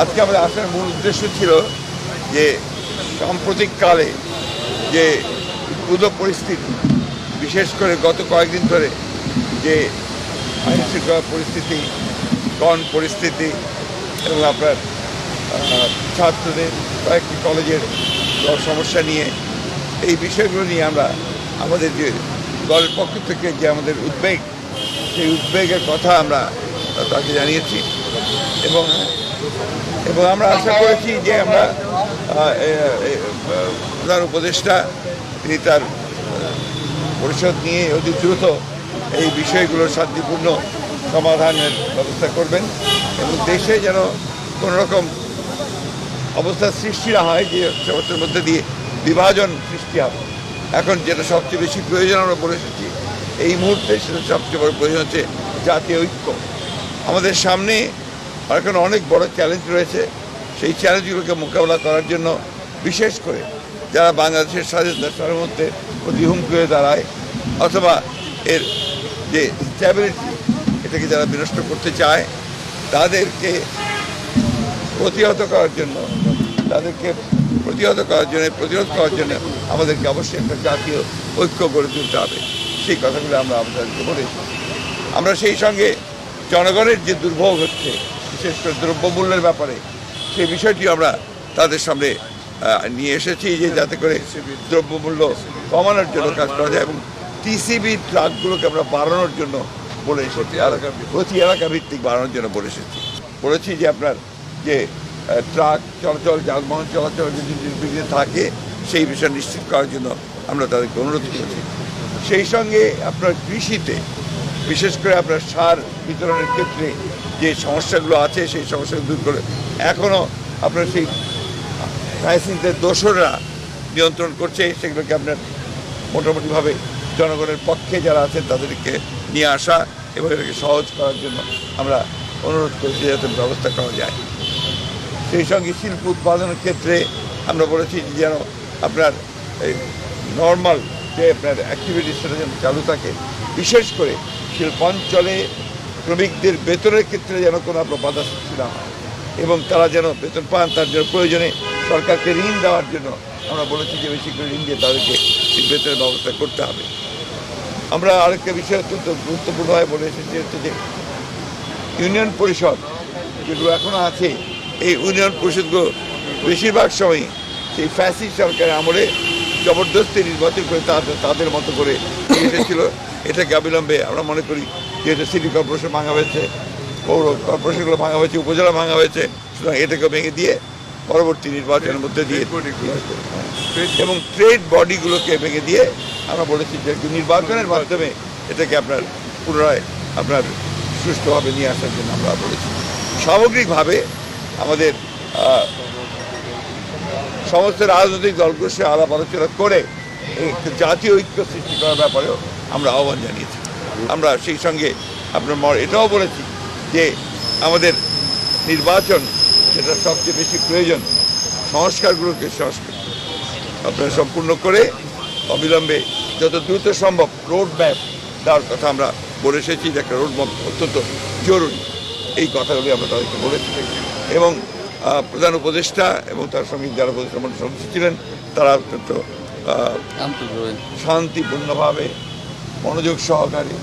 আজকে আমাদের আসার মূল উদ্দেশ্য ছিল যে সাম্প্রতিক কালে যে উদ্ভূত পরিস্থিতি, বিশেষ করে গত কয়েকদিন ধরে যে আইন শৃঙ্খলা পরিস্থিতি, গণ পরিস্থিতি এবং আপনার ছাত্রদের কয়েকটি কলেজের সমস্যা নিয়ে, এই বিষয়গুলো নিয়ে আমরা আমাদের যে দলের পক্ষ থেকে যে আমাদের উদ্বেগ সেই উদ্বেগের কথা আমরা তাকে জানিয়েছি। এবং এবং আমরা আশা করেছি যে আমরা প্রধান উপদেষ্টা, তিনি তার পরিষদ নিয়ে অতি দ্রুত এই বিষয়গুলোর শান্তিপূর্ণ সমাধানের ব্যবস্থা করবেন এবং দেশে যেন কোনো রকম অবস্থার সৃষ্টি না হয়, যে সমস্যার মধ্যে দিয়ে বিভাজন সৃষ্টি হবে। এখন যেটা সবচেয়ে বেশি প্রয়োজন আমরা বলে এসেছি এই মুহূর্তে সেটা সবচেয়ে বড় প্রয়োজন হচ্ছে জাতীয় ঐক্য। আমাদের সামনে এখন অনেক বড় চ্যালেঞ্জ রয়েছে। সেই চ্যালেঞ্জগুলোকে মোকাবেলা করার জন্য বিশেষ করে যারা বাংলাদেশের স্বাধীনতা সার্বভৌমত্বে প্রতি হুমকি হয়ে দাঁড়ায় অথবা এর যে স্ট্যাবিলিটি এটাকে যারা বিনষ্ট করতে চায়, তাদেরকে প্রতিহত করার জন্য, তাদেরকে প্রতিহত করার জন্য, প্রতিরোধ করার জন্য আমাদেরকে অবশ্যই একটা জাতীয় ঐক্য গড়ে তুলতে হবে। সেই কথাগুলো আমরা আপনাদেরকে বলেছি আমরা সেই সঙ্গে জনগণের যে দুর্ভোগ হচ্ছে, বিশেষ করে দ্রব্যমূল্যের ব্যাপারে, সেই বিষয়টি আমরা তাদের সামনে নিয়ে এসেছি যে যাতে করে দ্রব্যমূল্য কমানোর জন্য কাজ করা যায় এবং টিসিবি ট্রাকগুলোকে আমরা বাড়ানোর জন্য বলে এসেছি, এলাকা প্রতি এলাকা ভিত্তিক বাড়ানোর জন্য বলে এসেছি। বলেছি যে আপনার যে ট্রাক চলাচল, যানবাহন চলাচল যদি থাকে সেই বিষয় নিশ্চিত করার জন্য আমরা তাদেরকে অনুরোধ করেছি। সেই সঙ্গে আপনার কৃষিতে, বিশেষ করে আপনার সার বিতরণের ক্ষেত্রে যে সমস্যাগুলো আছে, সেই সমস্যাগুলো দূর করে এখনও আপনার সেই লাইসেন্সের দোসররা নিয়ন্ত্রণ করছে, সেগুলোকে আপনার মোটামুটিভাবে জনগণের পক্ষে যারা আছেন তাদেরকে নিয়ে আসা এবং এটাকে সহজ করার জন্য আমরা অনুরোধ করেছি যাতে ব্যবস্থা করা যায়। সেই সঙ্গে শিল্প উৎপাদনের ক্ষেত্রে আমরা বলেছি যেন আপনার এই নর্মাল যে আপনার অ্যাক্টিভিটিস সেটা যেন চালু থাকে, বিশেষ করে শিল্পাঞ্চলে শ্রমিকদের বেতনের ক্ষেত্রে যেন কোনো আপনার বাধা সৃষ্টি না হয় এবং তারা যেন বেতন পান, তার জন্য প্রয়োজনে সরকারকে ঋণ দেওয়ার জন্য আমরা বলেছি যে বেশি করে ঋণ দিয়ে তাদেরকে বেতনের ব্যবস্থা করতে হবে। আমরা আরেকটা বিষয় অত্যন্ত গুরুত্বপূর্ণভাবে বলে এসেছি হচ্ছে যে ইউনিয়ন পরিষদ যেগুলো এখনও আছে, এই ইউনিয়ন পরিষদগুলো বেশিরভাগ সময় সেই ফ্যাসি সরকারের আমলে জবরদস্তি নির্বাচন করে তাদের তাদের মতো করে এসেছিল। এটাকে অবিলম্বে আমরা মনে করি যেহেতু সিটি কর্পোরেশন ভাঙা হয়েছে, পৌর কর্পোরেশনগুলো ভাঙা হয়েছে, উপজেলা ভাঙা হয়েছে, সুতরাং এটাকে ভেঙে দিয়ে পরবর্তী নির্বাচনের মধ্যে দিয়ে এবং ট্রেড বডিগুলোকে ভেঙে দিয়ে আমরা বলেছি যে নির্বাচনের মাধ্যমে এটাকে আপনার পুনরায় আপনার সুষ্ঠুভাবে নিয়ে আসার জন্য আমরা বলেছি। সামগ্রিকভাবে আমাদের সমস্ত রাজনৈতিক দলগুলোর সাথে আলাপ আলোচনা করে জাতীয় ঐক্য সৃষ্টি করার ব্যাপারেও আমরা আহ্বান জানিয়েছি। আমরা সেই সঙ্গে আপনার এটাও বলেছি যে আমাদের নির্বাচন সেটা সবচেয়ে বেশি প্রয়োজন, সংস্কারগুলোকে সংস্কার আপনারা সম্পূর্ণ করে অবিলম্বে যত দ্রুত সম্ভব রোড ম্যাপ দেওয়ার কথা আমরা বলে এসেছি, যে একটা রোড ম্যাপ অত্যন্ত জরুরি। এই কথাগুলি আমরা তাদেরকে বলেছি। এবং প্রধান উপদেষ্টা এবং তার সঙ্গে যারা উপদেষ্টা সদস্য ছিলেন তারা অত্যন্ত শান্তিপূর্ণভাবে মনোযোগ সহকারে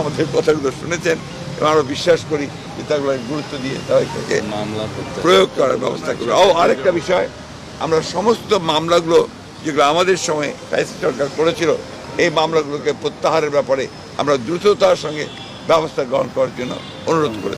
আমাদের কথাগুলো শুনেছেন এবং আমরা বিশ্বাস করি যে তাগুলো গুরুত্ব দিয়ে তাদেরকে মামলা প্রয়োগ করার ব্যবস্থা করবে। ও আরেকটা বিষয় আমরা সমস্ত মামলাগুলো যেগুলো আমাদের সময় ফ্যাসি সরকার করেছিল এই মামলাগুলোকে প্রত্যাহারের ব্যাপারে আমরা দ্রুততার সঙ্গে ব্যবস্থা গ্রহণ করার জন্য অনুরোধ করেছি।